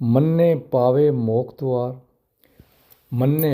ਮੰਨੇ ਪਾਵੇ ਮੋਖ ਦੁਆਰ ਮੰਨੇ